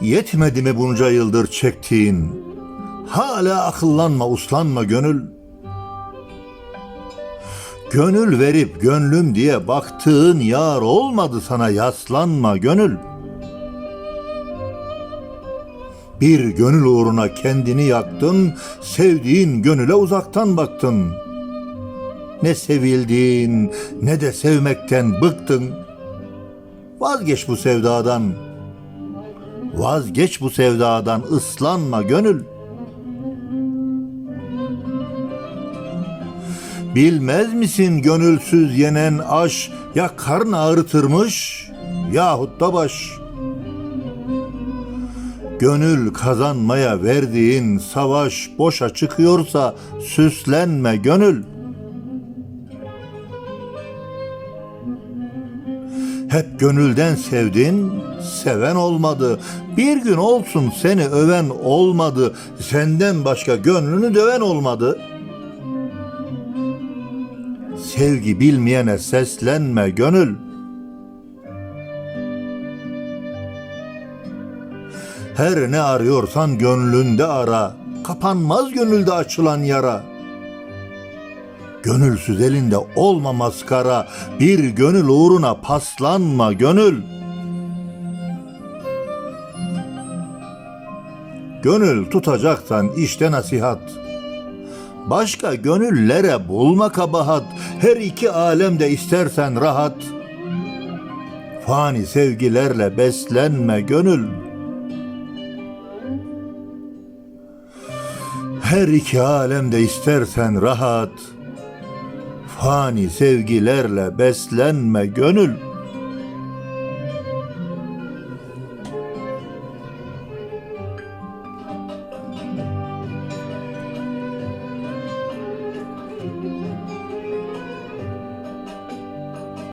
Yetmedi mi bunca yıldır çektiğin? Hala akıllanma, uslanma gönül. Gönül verip gönlüm diye baktığın yar olmadı sana yaslanma gönül. Bir gönül uğruna kendini yaktın, sevdiğin gönüle uzaktan baktın. Ne sevildin, ne de sevmekten bıktın. Vazgeç bu sevdadan. Vazgeç bu sevdadan, ıslanma gönül. Bilmez misin gönülsüz yenen aş ya karın ağrıtırmış yahut da baş. Gönül kazanmaya verdiğin savaş boşa çıkıyorsa süslenme gönül. Hep gönülden sevdin, seven olmadı. Bir gün olsun seni öven olmadı. Senden başka gönlünü döven olmadı. Sevgi bilmeyene seslenme gönül. Her ne arıyorsan gönlünde ara. Kapanmaz gönülde açılan yara. Gönülsüz elinde olma maskara. Bir gönül uğruna paslanma gönül. Gönül tutacaksan işte nasihat. Başka gönüllere bulma kabahat. Her iki alemde istersen rahat. Fani sevgilerle beslenme gönül. Her iki alemde istersen rahat. Fani sevgilerle beslenme gönül.